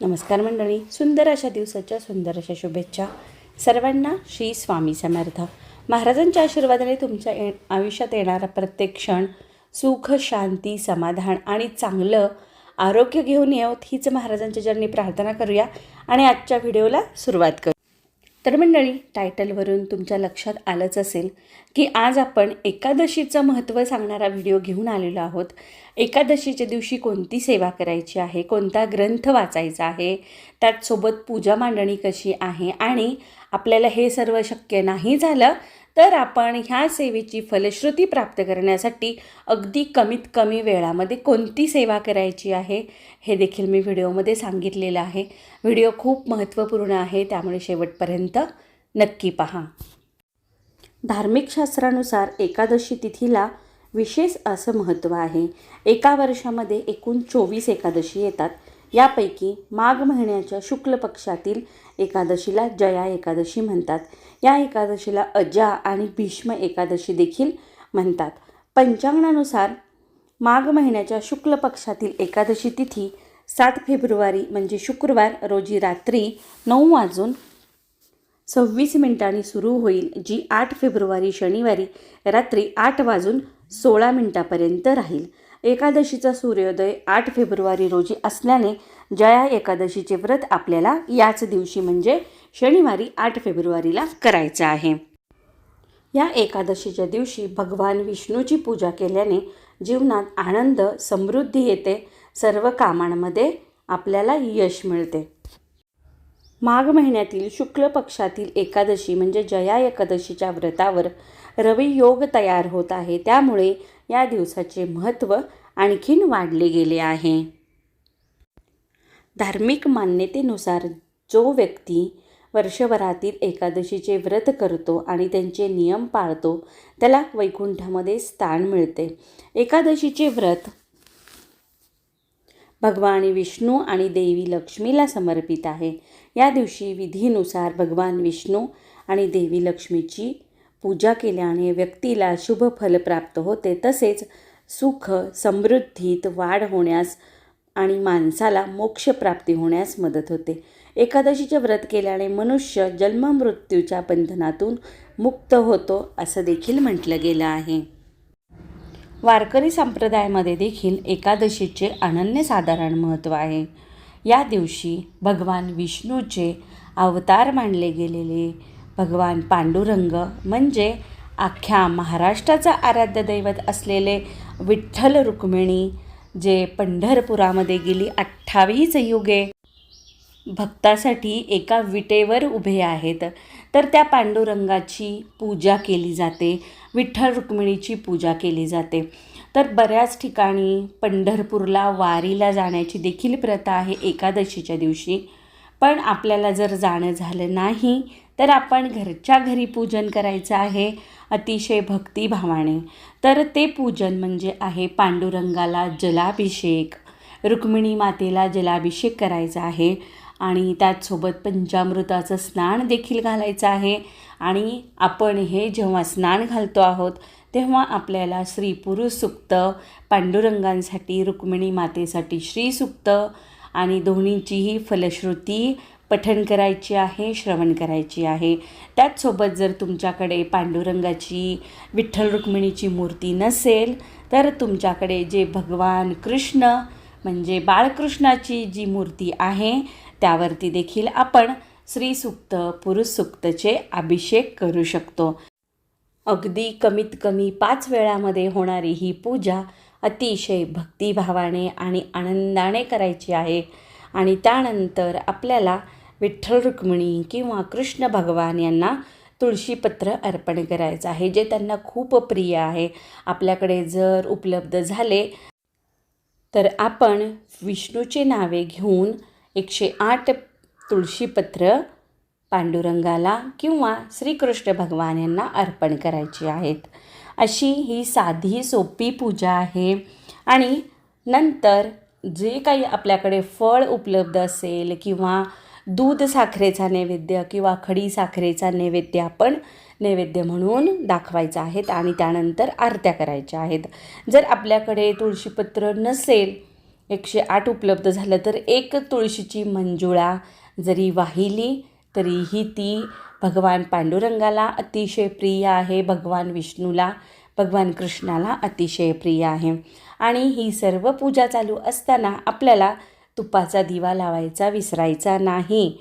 नमस्कार मंडळी सुंदर अशा दिवसाच्या सुंदर अशा शुभेच्छा. सर्वांना श्री स्वामी समर्थ. महाराजांच्या आशीर्वादाने तुमच्या ये आयुष्यात येणारा प्रत्येक क्षण सुख शांती समाधान आणि चांगलं आरोग्य घेऊन येवत हीच महाराजांच्या चरणी प्रार्थना करूया आणि आजच्या व्हिडिओला सुरुवात करू. तर मंडळी टायटलवरून तुमच्या लक्षात आलंच असेल की आज आपण एकादशीचं महत्त्व सांगणारा व्हिडिओ घेऊन आलेलो आहोत. एकादशीच्या दिवशी कोणती सेवा करायची आहे? कोणता ग्रंथ वाचायचा आहे? त्याचसोबत पूजा मांडणी कशी आहे? आणि आपल्याला हे सर्व शक्य नाही झालं तर आपण ह्या सेवेची फलश्रुती प्राप्त करण्यासाठी अगदी कमीत कमी वेळामध्ये कोणती सेवा करायची आहे हे देखील मी व्हिडिओमध्ये सांगितलेलं आहे. व्हिडिओ खूप महत्त्वपूर्ण आहे त्यामुळे शेवटपर्यंत नक्की पहा. धार्मिक शास्त्रानुसार एकादशी तिथीला विशेष असं महत्त्व आहे. एका वर्षामध्ये एकूण चोवीस एकादशी येतात. यापैकी माघ महिन्याच्या शुक्ल पक्षातील एकादशीला जया एकादशी म्हणतात. या एकादशीला अजा आणि भीष्म एकादशी देखील म्हणतात. पंचांगणानुसार माघ महिन्याच्या शुक्ल पक्षातील एकादशी तिथी सात फेब्रुवारी म्हणजे शुक्रवार रोजी रात्री नऊ वाजून सव्वीस मिनिटांनी सुरू होईल जी आठ फेब्रुवारी शनिवारी रात्री आठ वाजून सोळा मिनिटापर्यंत राहील. एकादशीचा सूर्योदय आठ फेब्रुवारी रोजी असल्याने जया एकादशीचे व्रत आपल्याला याच दिवशी म्हणजे शनिवारी आठ फेब्रुवारीला करायचं आहे. या एकादशीच्या दिवशी भगवान विष्णूची पूजा केल्याने जीवनात आनंद समृद्धी येते. सर्व कामांमध्ये आपल्याला यश मिळते. माघ महिन्यातील शुक्ल पक्षातील एकादशी म्हणजे जया एकादशीच्या व्रतावर रवी योग तयार होत आहे. त्यामुळे या दिवसाचे महत्त्व आणखीन वाढले गेले आहे. धार्मिक मान्यतेनुसार जो व्यक्ती वर्षभरातील एकादशीचे व्रत करतो आणि त्यांचे नियम पाळतो त्याला वैकुंठामध्ये स्थान मिळते. एकादशीचे व्रत भगवान विष्णू आणि देवी लक्ष्मीला समर्पित आहे. या दिवशी विधीनुसार भगवान विष्णू आणि देवी लक्ष्मीची पूजा केल्याने व्यक्तीला शुभ फल प्राप्त होते तसेच सुख समृद्धीत वाढ होण्यास आणि माणसाला मोक्षप्राप्ती होण्यास मदत होते. एकादशीचे व्रत केल्याने मनुष्य जन्ममृत्यूच्या बंधनातून मुक्त होतो असं देखील म्हटलं गेलं आहे. वारकरी संप्रदायामध्ये देखील एकादशीचे अनन्यसाधारण महत्त्व आहे. या दिवशी भगवान विष्णूचे अवतार मानले गेलेले भगवान पांडुरंग म्हणजे अख्ख्या महाराष्ट्राचं आराध्य दैवत असलेले विठ्ठल रुक्मिणी जे पंढरपुरामध्ये गेली अठ्ठावीस युगे. भक्तासाठी एका विटेवर उभे आहेत. तर त्या पांडुरंगाची पूजा केली जाते विठ्ठल रुक्मिणीची पूजा केली जाते. तर बऱ्याच ठिकाणी पंढरपूरला वारीला जाण्याची देखील प्रथा आहे एकादशीच्या दिवशी. पण आपल्याला जर जाणं झालं नाही तर आपण घरच्या घरी पूजन करायचं आहे अतिशय भक्तिभावाने. तर ते पूजन म्हणजे आहे पांडुरंगाला जलाभिषेक रुक्मिणी मातेला जलाभिषेक करायचा आहे आणि त्याचसोबत पंचामृताचं स्नान देखील घालायचं आहे आणि आपण हे जेव्हा स्नान घालतो आहोत तेव्हा आपल्याला श्री पुरुष सुक्त पांडुरंगांसाठी रुक्मिणी मातेसाठी श्रीसुक्त आणि दोन्हीचीही फलश्रुती पठण करायची आहे श्रवण करायची आहे. त्याचसोबत जर तुमच्याकडे पांडुरंगाची विठ्ठल रुक्मिणीची मूर्ती नसेल तर तुमच्याकडे जे भगवान कृष्ण म्हणजे बाळकृष्णाची जी मूर्ती आहे त्यावरती देखील आपण स्त्रीसुक्त पुरुष सुक्तचे अभिषेक करू शकतो. अगदी कमीत कमी पाच वेळामध्ये होणारी ही पूजा अतिशय भक्तिभावाने आणि आनंदाने करायची आहे. आणि त्यानंतर आपल्याला विठ्ठल रुक्मिणी किंवा कृष्ण भगवान यांना तुळशीपत्र अर्पण करायचं आहे जे त्यांना खूप प्रिय आहे. आपल्याकडे जर उपलब्ध झाले तर आपण विष्णूची नावे घेऊन एकशे आठ तुळशीपत्र पांडुरंगाला किंवा श्रीकृष्ण भगवान यांना अर्पण करायची आहेत. अशी ही साधी सोपी पूजा आहे. आणि नंतर जे काही आपल्याकडे फळ उपलब्ध असेल किंवा दूध साखरेचा नैवेद्य किंवा खडी साखरेचा नैवेद्य आपण नैवेद्य म्हणून दाखवायचा आहेत आणि त्यानंतर आरत्या करायच्या आहेत. जर आपल्याकडे तुळशीपत्र नसेल एकशे आठ उपलब्ध झालं तर एक तुळशीची मंजुळा जरी वाहिली तरीही ती भगवान पांडुरंगाला अतिशय प्रिय आहे भगवान विष्णूला भगवान कृष्णाला अतिशय प्रिय आहे. आणि ही सर्व पूजा चालू असताना आपल्याला तुपाचा दिवा लावायचा विसरायचा नाही.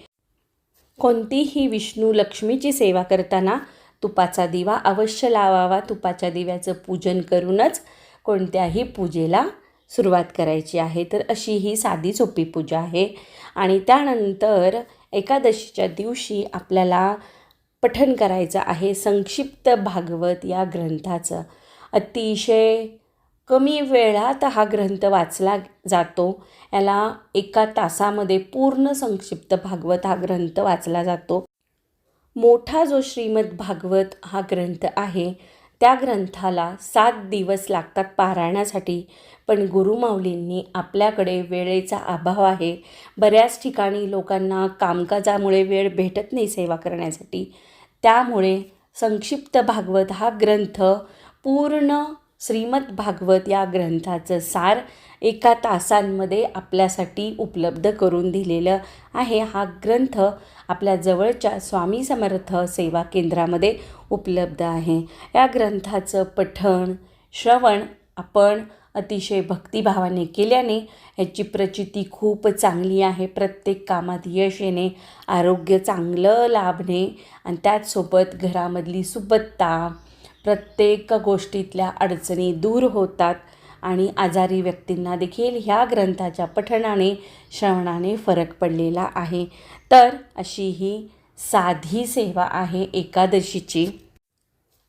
कोणतीही विष्णू लक्ष्मीची सेवा करताना तुपाचा दिवा अवश्य लावावा. तुपाच्या दिव्याचं पूजन करूनच कोणत्याही पूजेला सुरुवात करायची आहे. तर अशी ही साधी सोपी पूजा आहे. आणि त्यानंतर एकादशीच्या दिवशी आपल्याला पठन करायचं आहे. संक्षिप्त भागवत या ग्रंथाचं. अतिशय कमी वेळात हा ग्रंथ वाचला जातो. याला एका तासामध्ये पूर्ण संक्षिप्त भागवत हा ग्रंथ वाचला जातो. मोठा जो श्रीमद भागवत हा ग्रंथ आहे त्या ग्रंथाला सात दिवस लागतात पारायणासाठी. पण गुरुमाऊलींनी आपल्याकडे वेळेचा अभाव आहे. बऱ्याच ठिकाणी लोकांना कामकाजामुळे वेळ भेटत नाही सेवा करण्यासाठी. त्यामुळे संक्षिप्त भागवत हा ग्रंथ पूर्ण श्रीमद भागवत या ग्रंथाचं सार एका तासांमध्ये आपल्यासाठी उपलब्ध करून दिलेलं आहे. हा ग्रंथ आपल्या जवळच्या स्वामी समर्थ सेवा केंद्रामध्ये उपलब्ध आहे. या ग्रंथाचं पठण श्रवण आपण अतिशय भक्तिभावाने केल्याने ह्याची प्रचिती खूप चांगली आहे. प्रत्येक कामात यश येणे आरोग्य चांगलं लाभणे आणि त्याचसोबत घरामधली सुबत्ता प्रत्येक गोष्टीतल्या अडचणी दूर होतात आणि आजारी व्यक्तींना देखील ह्या ग्रंथाच्या पठणाने श्रवणाने फरक पडलेला आहे. तर अशी ही साधी सेवा आहे एकादशीची.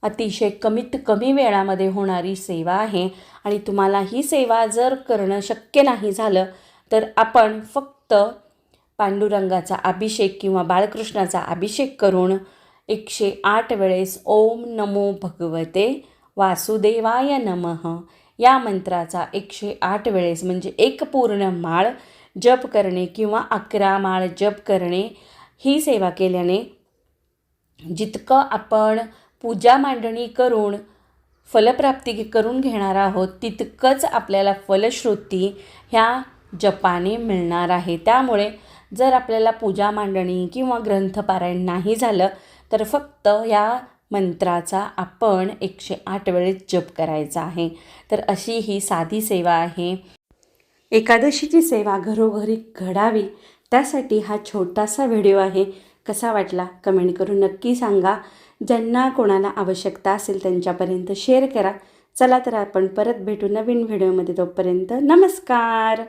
अतिशय कमीत कमी वेळामध्ये होणारी सेवा आहे आणि तुम्हाला ही सेवा जर करणं शक्य नाही झालं तर आपण फक्त पांडुरंगाचा अभिषेक किंवा बाळकृष्णाचा अभिषेक करून एकशे आठ वेळेस ओम नमो भगवते वासुदेवाय नमः. या मंत्राचा एकशे आठ वेळेस म्हणजे एक पूर्ण माळ जप करणे किंवा अकरा माळ जप करणे ही सेवा केल्याने जितकं आपण पूजा मांडणी करून फलप्राप्ती करून घेणार आहोत तितकंच आपल्याला फलश्रुती ह्या जपाने मिळणार आहे. त्यामुळे जर आपल्याला पूजा मांडणी किंवा ग्रंथपारायण नाही झालं तर फक्त या मंत्राचा आपण एकशे आठ वेळेस जप करायचा आहे. तर अशी ही साधी सेवा आहे. एकादशीची सेवा घरोघरी घडावी त्यासाठी हा छोटासा व्हिडिओ आहे. कसा वाटला कमेंट करून नक्की सांगा. ज्यांना कोणाला आवश्यकता असेल त्यांच्यापर्यंत शेअर करा. चला तर आपण परत भेटू नवीन व्हिडिओमध्ये तोपर्यंत नमस्कार!